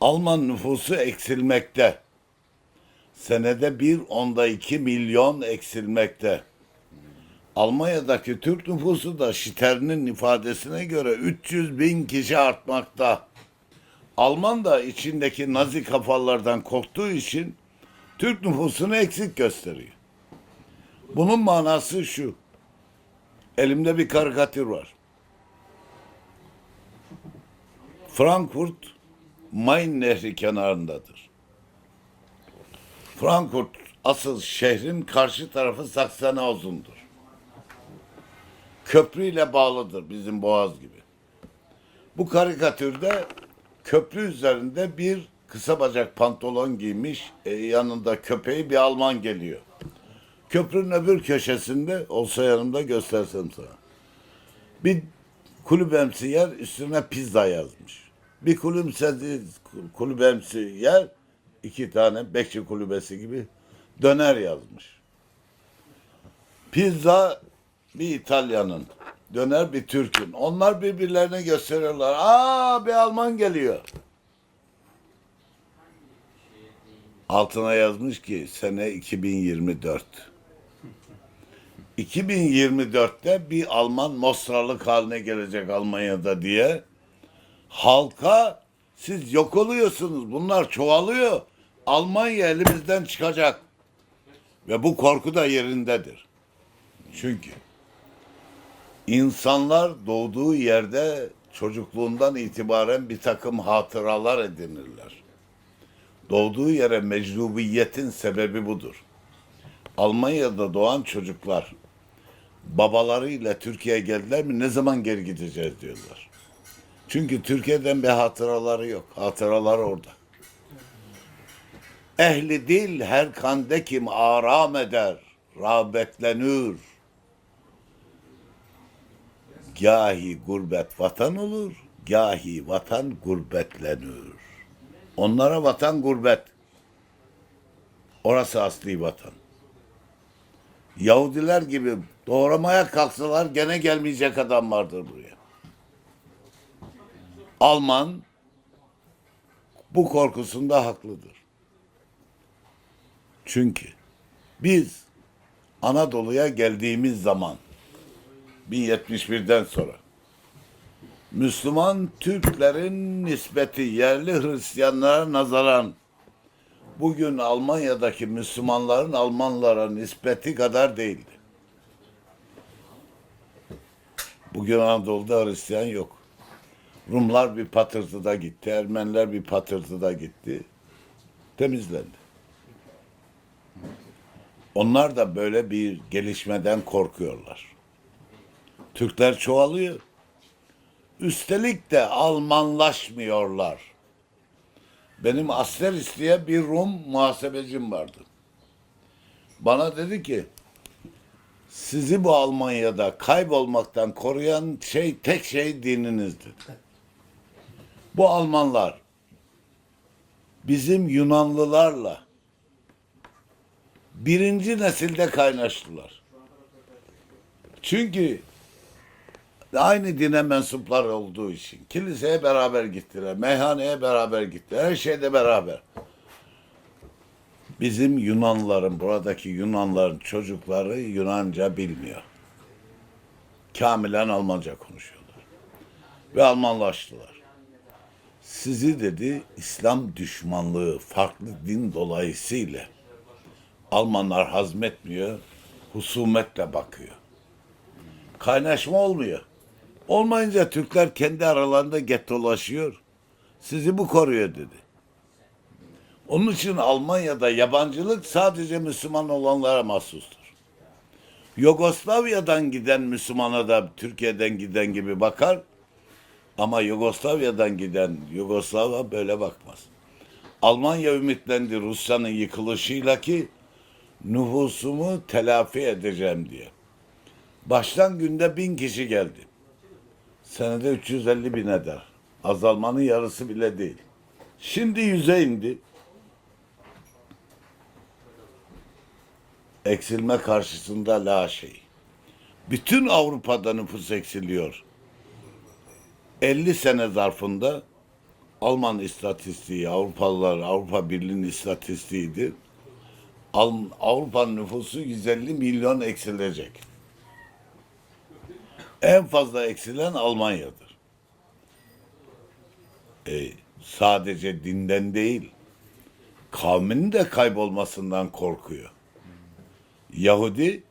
Alman nüfusu eksilmekte. Senede bir onda iki milyon eksilmekte. Almanya'daki Türk nüfusu da Şiter'in ifadesine göre 300 bin kişi artmakta. Alman da içindeki nazi kafalardan korktuğu için Türk nüfusunu eksik gösteriyor. Bunun manası şu. Elimde bir karikatür var. Frankfurt Main Nehri kenarındadır. Frankfurt asıl şehrin karşı tarafı Saksenhausen'dur. Köprüyle bağlıdır bizim Boğaz gibi. Bu karikatürde köprü üzerinde bir kısa bacak pantolon giymiş, e, yanında köpeği bir Alman geliyor. Köprünün öbür köşesinde olsa yanımda göstersem sana. Bir kulübemsi yer üstüne pizza yazmış. Bir kulübemsi, kulübemsi yer iki tane bekçi kulübesi gibi döner yazmış. Pizza bir İtalyanın, döner bir Türk'ün. Onlar birbirlerine gösteriyorlar. Aa bir Alman geliyor. Altına yazmış ki sene 2024. 2024'te bir Alman Mostralık haline gelecek Almanya'da diye halka siz yok oluyorsunuz. Bunlar çoğalıyor. Almanya elimizden çıkacak. Ve bu korku da yerindedir. Çünkü insanlar doğduğu yerde çocukluğundan itibaren bir takım hatıralar edinirler. Doğduğu yere meczubiyetin sebebi budur. Almanya'da doğan çocuklar babalarıyla Türkiye'ye geldiler mi ne zaman geri gideceğiz diyorlar. Çünkü Türkiye'den bir hatıraları yok. Hatıralar orada. Ehli dil her kande kim aram eder, rağbetlenür. Gahi gurbet vatan olur, gahi vatan gurbetlenür. Onlara vatan gurbet. Orası asli vatan. Yahudiler gibi doğramaya kalksalar gene gelmeyecek adam vardır buraya. Alman bu korkusunda haklıdır. Çünkü biz Anadolu'ya geldiğimiz zaman 1071'den sonra Müslüman Türklerin nispeti yerli Hristiyanlara nazaran bugün Almanya'daki Müslümanların Almanlara nispeti kadar değildi. Bugün Anadolu'da Hristiyan yok. Rumlar bir patırtıda gitti, Ermeniler bir patırtıda gitti. Temizlendi. Onlar da böyle bir gelişmeden korkuyorlar. Türkler çoğalıyor. Üstelik de Almanlaşmıyorlar. Benim Asteris diye bir Rum muhasebecim vardı. Bana dedi ki sizi bu Almanya'da kaybolmaktan koruyan şey tek şey dininizdir. Bu Almanlar bizim Yunanlılarla birinci nesilde kaynaştılar. Çünkü aynı dine mensuplar olduğu için kiliseye beraber gittiler, meyhaneye beraber gittiler, her şeyde beraber. Bizim Yunanlıların, buradaki Yunanların çocukları Yunanca bilmiyor. Kamilen Almanca konuşuyorlar. Ve Almanlaştılar. Sizi dedi İslam düşmanlığı, farklı din dolayısıyla Almanlar hazmetmiyor, husumetle bakıyor. Kaynaşma olmuyor. Olmayınca Türkler kendi aralarında gettolaşıyor. Sizi bu koruyor dedi. Onun için Almanya'da yabancılık sadece Müslüman olanlara mahsustur. Yugoslavya'dan giden Müslümana da Türkiye'den giden gibi bakar. Ama Yugoslavya'dan giden Yugoslava böyle bakmaz. Almanya ümitlendi Rusya'nın yıkılışıyla ki nüfusumu telafi edeceğim diye. Baştan günde bin kişi geldi. Senede 350 bin eder. Azalmanın yarısı bile değil. Şimdi yüze indi. Eksilme karşısında la şey. Bütün Avrupa'da nüfus eksiliyor. 50 sene zarfında Alman istatistiği, Avrupalılar, Avrupa Birliği'nin istatistiğidir. Al- Avrupa'nın nüfusu 150 milyon eksilecek. En fazla eksilen Almanya'dır. E, sadece dinden değil, kavminin de kaybolmasından korkuyor. Yahudi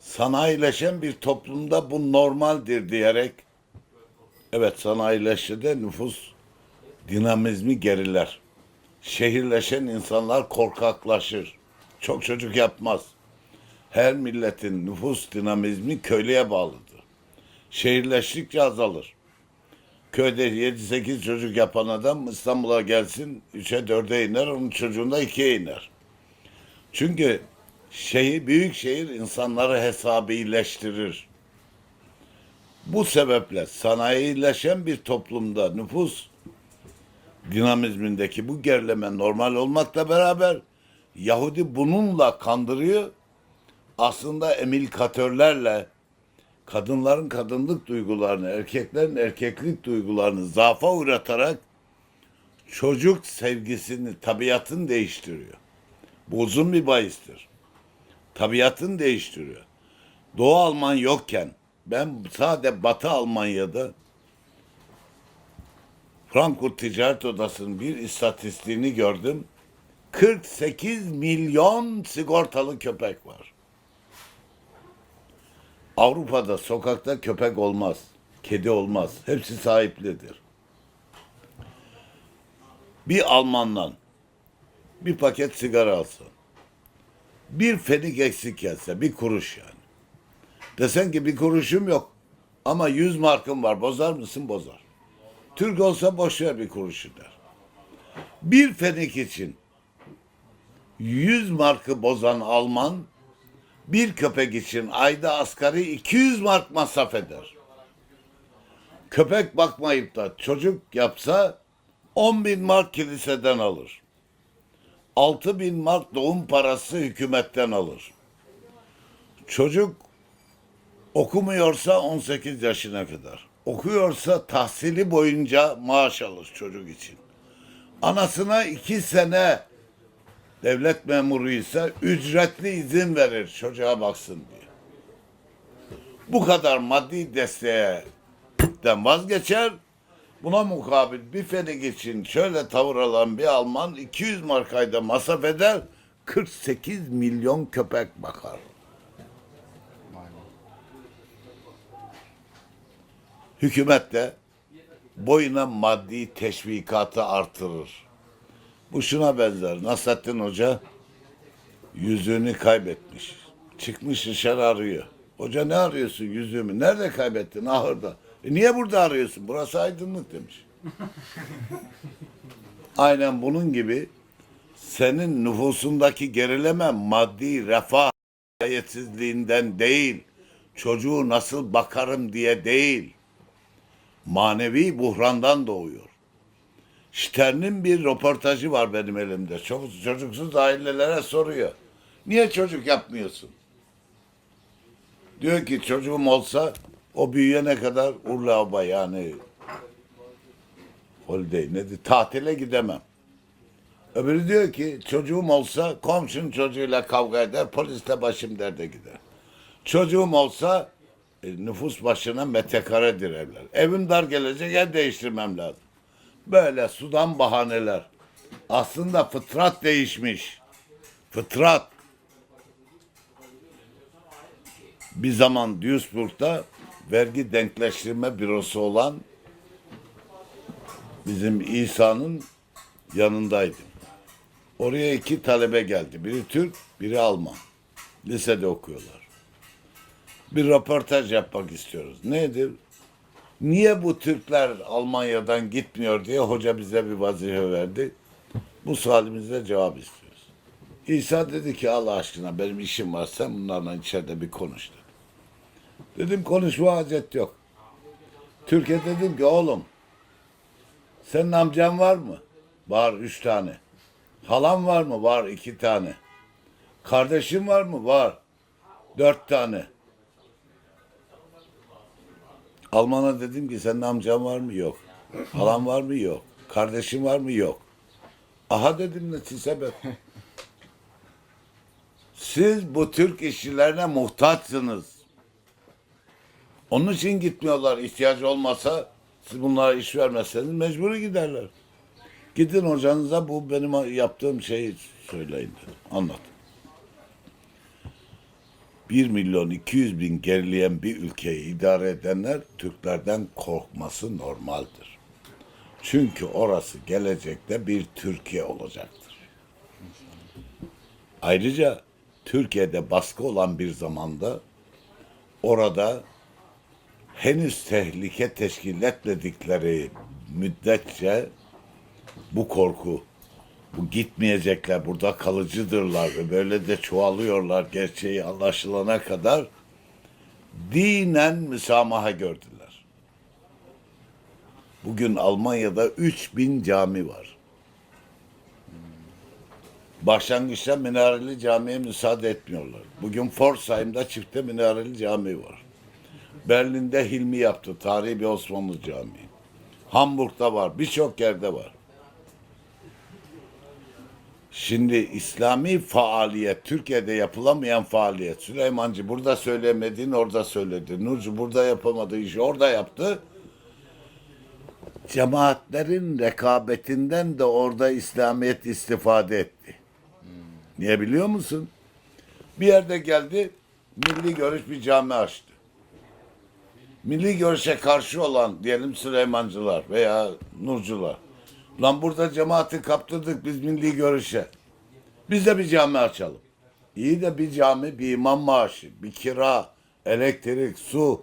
sanayileşen bir toplumda bu normaldir diyerek evet sanayileşti nüfus dinamizmi geriler. Şehirleşen insanlar korkaklaşır. Çok çocuk yapmaz. Her milletin nüfus dinamizmi köylüye bağlıdır. Şehirleştikçe azalır. Köyde 7-8 çocuk yapan adam İstanbul'a gelsin 3'e 4'e iner, onun çocuğunda 2'ye iner. Çünkü şehir, büyük şehir insanları hesabileştirir. Bu sebeple sanayileşen bir toplumda nüfus dinamizmindeki bu gerileme normal olmakla beraber Yahudi bununla kandırıyor. Aslında emilkatörlerle kadınların kadınlık duygularını, erkeklerin erkeklik duygularını zaafa uğratarak çocuk sevgisini, tabiatını değiştiriyor. Bu uzun bir bahistir. Tabiatını değiştiriyor. Doğu Alman yokken ben sadece Batı Almanya'da Frankfurt Ticaret Odası'nın bir istatistiğini gördüm. 48 milyon sigortalı köpek var. Avrupa'da sokakta köpek olmaz, kedi olmaz. Hepsi sahiplidir. Bir Almandan bir paket sigara alsın. Bir fenik eksik gelse, bir kuruş yani. Desen ki bir kuruşum yok ama yüz markım var bozar mısın? Bozar. Türk olsa boş ver bir kuruşu der. Bir fenik için yüz markı bozan Alman bir köpek için ayda asgari 200 mark masraf eder. Köpek bakmayıp da çocuk yapsa 10 bin mark kiliseden alır. 6 bin mark doğum parası hükümetten alır. Çocuk okumuyorsa 18 yaşına kadar. Okuyorsa tahsili boyunca maaş alır çocuk için. Anasına iki sene devlet memuruysa ücretli izin verir çocuğa baksın diye. Bu kadar maddi desteğe den vazgeçer. Buna mukabil bir fenik için şöyle tavır alan bir Alman 200 markayda masraf eder 48 milyon köpek bakar. Hükümet de boyuna maddi teşvikatı artırır. Bu şuna benzer. Nasrettin Hoca yüzüğünü kaybetmiş. Çıkmış dışarı arıyor. Hoca ne arıyorsun yüzüğümü? Nerede kaybettin? Ahırda. E niye burada arıyorsun? Burası aydınlık demiş. Aynen bunun gibi senin nüfusundaki gerileme maddi refah hayetsizliğinden değil, çocuğu nasıl bakarım diye değil, manevi buhrandan doğuyor. Stern'in bir röportajı var benim elimde. Çok çocuksuz ailelere soruyor. Niye çocuk yapmıyorsun? Diyor ki çocuğum olsa o büyüyene kadar Urlauba yani holiday nedir? Tatile gidemem. Öbürü diyor ki çocuğum olsa komşunun çocuğuyla kavga eder, polisle başım derde gider. Çocuğum olsa e, nüfus başına metrekaredir evler. Evim dar gelecek, ev değiştirmem lazım. Böyle sudan bahaneler. Aslında fıtrat değişmiş. Fıtrat. Bir zaman Duisburg'da vergi denkleştirme bürosu olan bizim İsa'nın yanındaydım. Oraya iki talebe geldi. Biri Türk, biri Alman. Lisede okuyorlar. Bir röportaj yapmak istiyoruz. Nedir? Niye bu Türkler Almanya'dan gitmiyor diye hoca bize bir vazife verdi. Bu sualimize cevap istiyoruz. İsa dedi ki Allah aşkına benim işim var sen bunlarla içeride bir konuş dedi. Dedim konuşma hacet yok. Türkiye dedim ki oğlum senin amcan var mı? Var üç tane. Halam var mı? Var iki tane. Kardeşin var mı? Var. Dört tane. Alman'a dedim ki senin amcan var mı? Yok. Halan var mı? Yok. Kardeşin var mı? Yok. Aha dedim ne sebep. Siz bu Türk işçilerine muhtaçsınız. Onun için gitmiyorlar. İhtiyacı olmasa siz bunlara iş vermezseniz mecburi giderler. Gidin hocanıza bu benim yaptığım şeyi söyleyin dedim. Anlat. 1 milyon 200 bin gerileyen bir ülkeyi idare edenler Türklerden korkması normaldir. Çünkü orası gelecekte bir Türkiye olacaktır. Ayrıca Türkiye'de baskı olan bir zamanda orada henüz tehlike teşkil etmedikleri müddetçe bu korku, bu gitmeyecekler, burada kalıcıdırlar ve böyle de çoğalıyorlar gerçeği anlaşılana kadar dinen müsamaha gördüler. Bugün Almanya'da 3000 cami var. Başlangıçta minareli camiye müsaade etmiyorlar. Bugün Pforzheim'da çifte minareli cami var. Berlin'de Hilmi yaptı. Tarihi bir Osmanlı camii. Hamburg'da var. Birçok yerde var. Şimdi İslami faaliyet, Türkiye'de yapılamayan faaliyet. Süleymancı burada söylemediğin orada söyledi. Nurcu burada yapamadığı işi orada yaptı. Cemaatlerin rekabetinden de orada İslamiyet istifade etti. Niye biliyor musun? Bir yerde geldi, milli görüş bir cami açtı. Milli görüşe karşı olan diyelim Süleymancılar veya Nurcular. Lan burada cemaati kaptırdık biz milli görüşe. Biz de bir cami açalım. İyi de bir cami, bir imam maaşı, bir kira, elektrik, su.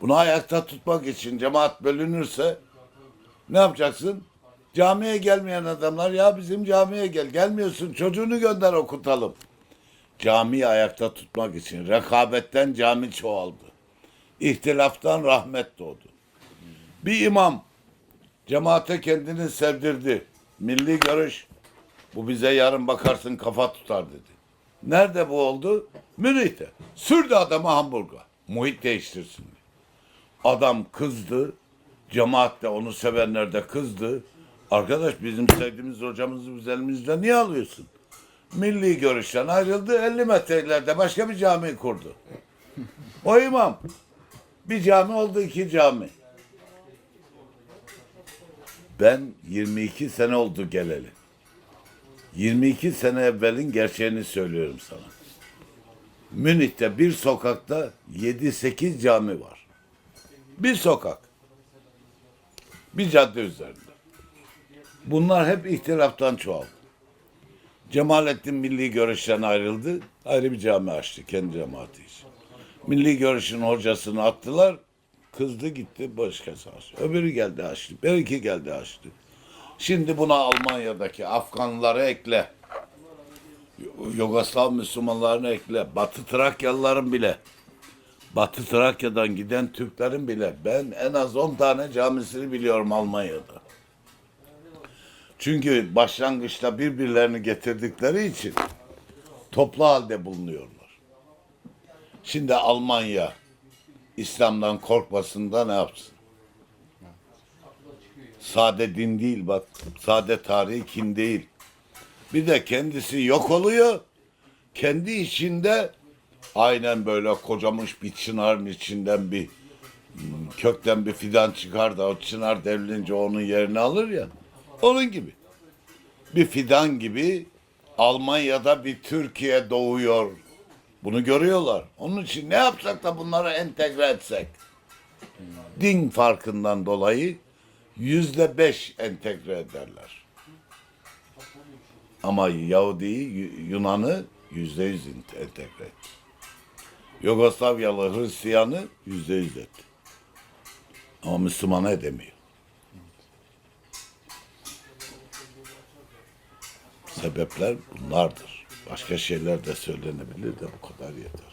Bunu ayakta tutmak için cemaat bölünürse ne yapacaksın? Camiye gelmeyen adamlar ya bizim camiye gel. Gelmiyorsun çocuğunu gönder okutalım. Camiyi ayakta tutmak için rekabetten cami çoğaldı. İhtilaftan rahmet doğdu. Bir imam cemaate kendini sevdirdi. Milli görüş. Bu bize yarın bakarsın kafa tutar dedi. Nerede bu oldu? Münih'te. Sürdü adamı Hamburg'a. Muhit değiştirsin diye. Adam kızdı. Cemaat de onu sevenler de kızdı. Arkadaş bizim sevdiğimiz hocamızı biz elimizde niye alıyorsun? Milli görüşten ayrıldı 50 metrelerde başka bir cami kurdu. O imam. Bir cami oldu iki cami. Ben 22 sene oldu geleli. 22 sene evvelin gerçeğini söylüyorum sana. Münih'te bir sokakta 7-8 cami var. Bir sokak. Bir cadde üzerinde. Bunlar hep ihtilaftan çoğaldı. Cemalettin milli görüşten ayrıldı. Ayrı bir cami açtı kendi cemaati için. Milli görüşün hocasını attılar. Kızdı gitti başkası açtı. Öbürü geldi açtı. Belki geldi açtı. Şimdi buna Almanya'daki Afganları ekle. Yugoslav Müslümanlarını ekle. Batı Trakyalıların bile. Batı Trakya'dan giden Türklerin bile. Ben en az 10 tane camisini biliyorum Almanya'da. Çünkü başlangıçta birbirlerini getirdikleri için toplu halde bulunuyorlar. Şimdi Almanya İslam'dan korkmasında ne yapsın? Sade din değil bak. Sade tarihi kin değil. Bir de kendisi yok oluyor. Kendi içinde aynen böyle kocamış bir çınarın içinden bir kökten bir fidan çıkar da o çınar devrilince onun yerini alır ya. Onun gibi. Bir fidan gibi Almanya'da bir Türkiye doğuyor. Bunu görüyorlar. Onun için ne yapsak da bunları entegre etsek. Din farkından dolayı yüzde beş entegre ederler. Ama Yahudi'yi, Yu- Yunan'ı yüzde yüz ent- entegre etti. Yugoslavyalı Hristiyan'ı yüzde yüz etti. Ama Müslümanı edemiyor. Sebepler bunlardır. Başka şeyler de söylenebilir de bu kadar yeter.